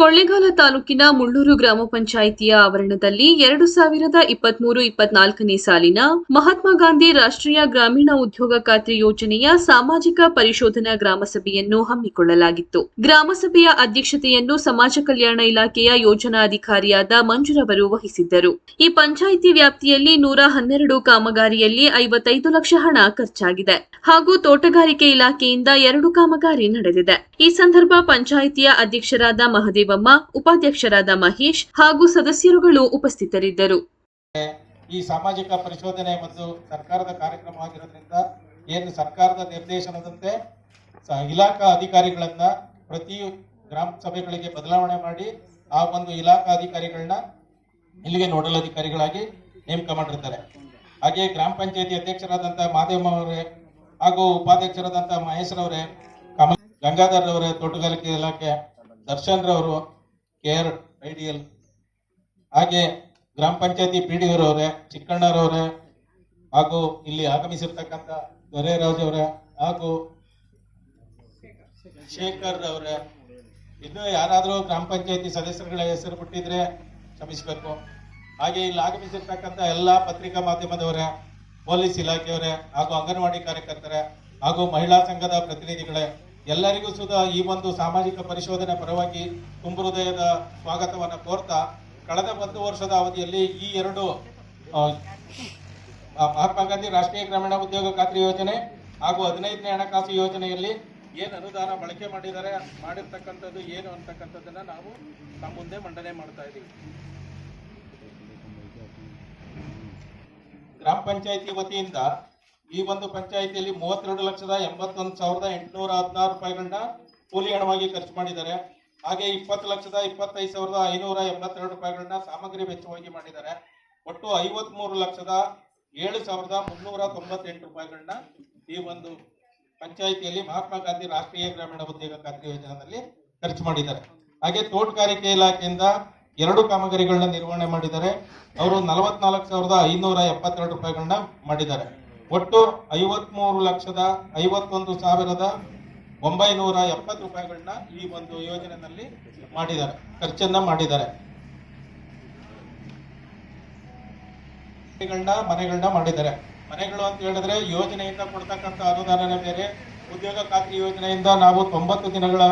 ಕೊಳ್ಳೇಗಾಲ ತಾಲೂಕಿನ ಮುಳ್ಳೂರು ಗ್ರಾಮ ಪಂಚಾಯಿತಿಯ ಆವರಣದಲ್ಲಿ ಎರಡು ಸಾವಿರದ ಇಪ್ಪತ್ಮೂರು ಇಪ್ಪತ್ನಾಲ್ಕನೇ ಸಾಲಿನ ಮಹಾತ್ಮ ಗಾಂಧಿ ರಾಷ್ಟ್ರೀಯ ಗ್ರಾಮೀಣ ಉದ್ಯೋಗ ಖಾತ್ರಿ ಯೋಜನೆಯ ಸಾಮಾಜಿಕ ಪರಿಶೋಧನಾ ಗ್ರಾಮಸಭೆಯನ್ನು ಹಮ್ಮಿಕೊಳ್ಳಲಾಗಿತ್ತು. ಗ್ರಾಮಸಭೆಯ ಅಧ್ಯಕ್ಷತೆಯನ್ನು ಸಮಾಜ ಕಲ್ಯಾಣ ಇಲಾಖೆಯ ಯೋಜನಾಧಿಕಾರಿಯಾದ ಮಂಜುರವರು ವಹಿಸಿದ್ದರು. ಈ ಪಂಚಾಯಿತಿ ವ್ಯಾಪ್ತಿಯಲ್ಲಿ ನೂರ ಹನ್ನೆರಡು ಕಾಮಗಾರಿಯಲ್ಲಿ ಐವತ್ತೈದು ಲಕ್ಷ ಹಣ ಖರ್ಚಾಗಿದೆ ಹಾಗೂ ತೋಟಗಾರಿಕೆ ಇಲಾಖೆಯಿಂದ ಎರಡು ಕಾಮಗಾರಿ ನಡೆದಿದೆ. ಈ ಸಂದರ್ಭ ಪಂಚಾಯಿತಿಯ ಅಧ್ಯಕ್ಷರಾದ ಮಹದೇವಮ್ಮ ಉಪಾಧ್ಯಕ್ಷರಾದ ಮಹೇಶ್ ಹಾಗೂ ಸದಸ್ಯರುಗಳು ಉಪಸ್ಥಿತರಿದ್ದರು. ಈ ಸಾಮಾಜಿಕ ಪರಿಶೋಧನೆ ಮತ್ತು ಸರ್ಕಾರದ ಕಾರ್ಯಕ್ರಮ ಆಗಿರೋದ್ರಿಂದ ಏನು ಸರ್ಕಾರದ ನಿರ್ದೇಶನದಂತೆ ಇಲಾಖಾ ಅಧಿಕಾರಿಗಳನ್ನ ಪ್ರತಿ ಗ್ರಾಮ ಸಭೆಗಳಿಗೆ ಬದಲಾವಣೆ ಮಾಡಿ ಆ ಒಂದು ಇಲಾಖಾ ಅಧಿಕಾರಿಗಳನ್ನ ಇಲ್ಲಿಗೆ ನೋಡಲ್ ಅಧಿಕಾರಿಗಳಾಗಿ ನೇಮಕ ಮಾಡಿರ್ತಾರೆ. ಹಾಗೆ ಗ್ರಾಮ ಪಂಚಾಯತಿ ಅಧ್ಯಕ್ಷರಾದಂತಹ ಮಾದೇವಮ್ಮ ಅವರೇ ಹಾಗೂ ಉಪಾಧ್ಯಕ್ಷರಾದಂತಹ ಮಹೇಶ್ರವರೇ, ಕಮಲ್ ಗಂಗಾಧರ್ ಅವರೇ, ತೋಟಗಾರಿಕೆ ಇಲಾಖೆ ದರ್ಶನ್ ರವರು, ಕೆ ಆರ್ ಐಡಿಯಲ್ ಹಾಗೆ ಗ್ರಾಮ ಪಂಚಾಯತಿ ಪಿ ಡಿ ಅವರವರೇ ಚಿಕ್ಕಣ್ಣರವರೇ ಹಾಗೂ ಇಲ್ಲಿ ಆಗಮಿಸಿರ್ತಕ್ಕಂಥ ದೊರೆರಾಜ್ ಅವರೇ, ಹಾಗೂ ಶೇಖರ್ ಅವರೇ ಇನ್ನು ಯಾರಾದರೂ ಗ್ರಾಮ ಪಂಚಾಯತಿ ಸದಸ್ಯರುಗಳ ಹೆಸರು ಬಿಟ್ಟಿದ್ರೆ ಕ್ಷಮಿಸಬೇಕು. ಹಾಗೆ ಇಲ್ಲಿ ಆಗಮಿಸಿರ್ತಕ್ಕಂಥ ಎಲ್ಲ ಪತ್ರಿಕಾ ಮಾಧ್ಯಮದವರೇ, ಪೊಲೀಸ್ ಇಲಾಖೆಯವರೇ, ಹಾಗೂ ಅಂಗನವಾಡಿ ಕಾರ್ಯಕರ್ತರೇ, ಹಾಗೂ ಮಹಿಳಾ ಸಂಘದ ಪ್ರತಿನಿಧಿಗಳೇ ಎಲ್ಲರಿಗೂ ಸುದ ಈ ಒಂದು ಸಾಮಾಜಿಕ ಪರಿಶೋಧನೆ ಪರವಾಗಿ ತುಂಬು ಹೃದಯದ ಸ್ವಾಗತವನ್ನ ಕೋರ್ತಾ, ಕಳೆದ ಒಂದು ವರ್ಷದ ಅವಧಿಯಲ್ಲಿ ಈ ಎರಡು ಮಹಾತ್ಮ ಗಾಂಧಿ ರಾಷ್ಟ್ರೀಯ ಗ್ರಾಮೀಣ ಉದ್ಯೋಗ ಖಾತ್ರಿ ಯೋಜನೆ ಹಾಗೂ ಹದಿನೈದನೇ ಹಣಕಾಸು ಯೋಜನೆಯಲ್ಲಿ ಏನು ಅನುದಾನ ಬಳಕೆ ಮಾಡಿದ್ದಾರೆ, ಮಾಡಿರ್ತಕ್ಕಂಥದ್ದು ಏನು ಅಂತಕ್ಕಂಥದ್ದನ್ನ ನಾವು ನಮ್ಮ ಮುಂದೆ ಮಂಡನೆ ಮಾಡ್ತಾ ಇದ್ದೀವಿ. ಗ್ರಾಮ ಪಂಚಾಯತಿ ವತಿಯಿಂದ ಈ ಒಂದು ಪಂಚಾಯಿತಿಯಲ್ಲಿ ಮೂವತ್ತೆರಡು ಲಕ್ಷದ ಎಂಬತ್ತೊಂದು ಸಾವಿರದ ಎಂಟುನೂರ ಹದಿನಾರು ರೂಪಾಯಿಗಳನ್ನ ಕೂಲಿ ಹಣವಾಗಿ ಖರ್ಚು ಮಾಡಿದ್ದಾರೆ. ಹಾಗೆ ಇಪ್ಪತ್ತು ಲಕ್ಷದ ಇಪ್ಪತ್ತೈದು ಸಾವಿರದ ಐನೂರ ಎಂಬತ್ತೆರಡು ರೂಪಾಯಿಗಳನ್ನ ಸಾಮಗ್ರಿ ವೆಚ್ಚವಾಗಿ ಮಾಡಿದ್ದಾರೆ. ಒಟ್ಟು ಐವತ್ಮೂರು ಲಕ್ಷದ ಏಳು ಸಾವಿರದ ಮುನ್ನೂರ ತೊಂಬತ್ತೆಂಟು ರೂಪಾಯಿಗಳನ್ನ ಈ ಒಂದು ಪಂಚಾಯಿತಿಯಲ್ಲಿ ಮಹಾತ್ಮ ಗಾಂಧಿ ರಾಷ್ಟ್ರೀಯ ಗ್ರಾಮೀಣ ಉದ್ಯೋಗ ಖಾತ್ರಿ ಯೋಜನೆಯಲ್ಲಿ ಖರ್ಚು ಮಾಡಿದ್ದಾರೆ. ಹಾಗೆ ತೋಟಗಾರಿಕೆ ಇಲಾಖೆಯಿಂದ ಎರಡು ಕಾಮಗಾರಿಗಳನ್ನ ನಿರ್ವಹಣೆ ಮಾಡಿದ್ದಾರೆ. ಅವರು ನಲವತ್ನಾಲ್ಕು ಸಾವಿರದ ಐನೂರ ಎಪ್ಪತ್ತೆರಡು ರೂಪಾಯಿಗಳನ್ನ ಮಾಡಿದ್ದಾರೆ. ಒಟ್ಟು ಐವತ್ಮೂರು ಲಕ್ಷದ ಐವತ್ತೊಂದು ಸಾವಿರದ ಒಂಬೈನೂರ ಎಪ್ಪತ್ತು ರೂಪಾಯಿಗಳನ್ನ ಈ ಒಂದು ಯೋಜನೆಯಲ್ಲಿ ಮಾಡಿದ್ದಾರೆ, ಖರ್ಚನ್ನ ಮಾಡಿದ್ದಾರೆ. ಮನೆಗಳನ್ನ ಮಾಡಿದ್ದಾರೆ. ಮನೆಗಳು ಅಂತ ಹೇಳಿದ್ರೆ ಯೋಜನೆಯಿಂದ ಕೊಡ್ತಕ್ಕಂಥ ಅನುದಾನನೇ ಬೇರೆ. ಉದ್ಯೋಗ ಖಾತ್ರಿ ಯೋಜನೆಯಿಂದ ನಾವು ತೊಂಬತ್ತು ದಿನಗಳ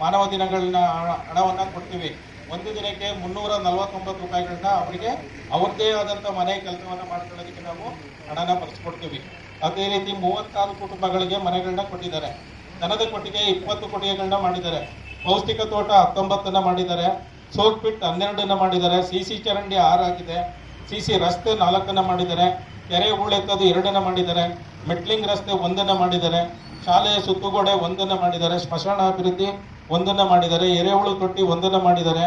ಮಾನವ ದಿನಗಳನ್ನ ಹಣ- ಹಣವನ್ನ ಕೊಡ್ತೀವಿ. ಒಂದು ದಿನಕ್ಕೆ ಮುನ್ನೂರ ನಲ್ವತ್ತೊಂಬತ್ತು ರೂಪಾಯಿಗಳನ್ನ ಅವರಿಗೆ ಅವ್ರದ್ದೇ ಆದಂತ ಮನೆ ಕೆಲಸವನ್ನ ಮಾಡ್ಕೊಳ್ಳೋದಕ್ಕೆ ನಾವು ಹಣನ ಬರ್ಸ್ಕೊಡ್ತೀವಿ ಅದೇ ರೀತಿ ಮೂವತ್ತಾರು ಕುಟುಂಬಗಳಿಗೆ ಮನೆಗಳನ್ನ ಕೊಟ್ಟಿದ್ದಾರೆ. ದನದ ಕೊಟ್ಟಿಗೆ ಇಪ್ಪತ್ತು ಕೊಟ್ಟಿಗೆಗಳನ್ನ ಮಾಡಿದ್ದಾರೆ. ಪೌಷ್ಟಿಕ ತೋಟ ಹತ್ತೊಂಬತ್ತನ್ನ ಮಾಡಿದ್ದಾರೆ. ಸೋಟ್ ಪಿಟ್ ಹನ್ನೆರಡನ್ನ ಮಾಡಿದ್ದಾರೆ. ಸಿ ಸಿ ಚರಂಡಿ ಆರಾಗಿದೆ ಸಿ ಸಿ ರಸ್ತೆ ನಾಲ್ಕನ್ನ ಮಾಡಿದ್ದಾರೆ. ಕೆರೆ ಹೂಳೆತ್ತದು ಎರಡನ್ನ ಮಾಡಿದ್ದಾರೆ. ಮೆಟ್ಲಿಂಗ್ ರಸ್ತೆ ಒಂದನ್ನ ಮಾಡಿದ್ದಾರೆ. ಶಾಲೆಯ ಸುತ್ತುಗೋಡೆ ಒಂದನ್ನ ಮಾಡಿದ್ದಾರೆ. ಸ್ಮಶಾನ ಅಭಿವೃದ್ಧಿ ಒಂದನ್ನ ಮಾಡಿದ್ದಾರೆ, ಎರೆಹುಳು ತೊಟ್ಟಿ ಒಂದನ್ನ ಮಾಡಿದ್ದಾರೆ.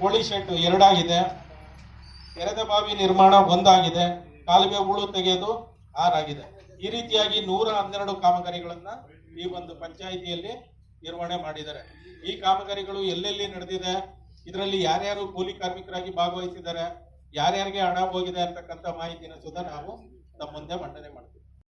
ಕೋಳಿ ಶೆಡ್ ಎರಡಾಗಿದೆ. ಎರೆದ ಬಾವಿ ನಿರ್ಮಾಣ ಒಂದಾಗಿದೆ. ಕಾಲುವೆ ಹುಳು ತೆಗೆಯೋದು ಆರಾಗಿದೆ. ಈ ರೀತಿಯಾಗಿ ನೂರ ಹನ್ನೆರಡು ಕಾಮಗಾರಿಗಳನ್ನ ಈ ಒಂದು ಪಂಚಾಯಿತಿಯಲ್ಲಿ ನಿರ್ವಹಣೆ ಮಾಡಿದ್ದಾರೆ. ಈ ಕಾಮಗಾರಿಗಳು ಎಲ್ಲೆಲ್ಲಿ ನಡೆದಿದೆ, ಇದರಲ್ಲಿ ಯಾರ್ಯಾರು ಕೂಲಿ ಕಾರ್ಮಿಕರಾಗಿ ಭಾಗವಹಿಸಿದ್ದಾರೆ, ಯಾರ್ಯಾರಿಗೆ ಹಣ ಹೋಗಿದೆ ಅಂತಕ್ಕಂಥ ಮಾಹಿತಿನ ಸುಧಾ ನಾವು ನಮ್ಮ ಮುಂದೆ ಮಂಡನೆ ಮಾಡ್ತೀವಿ.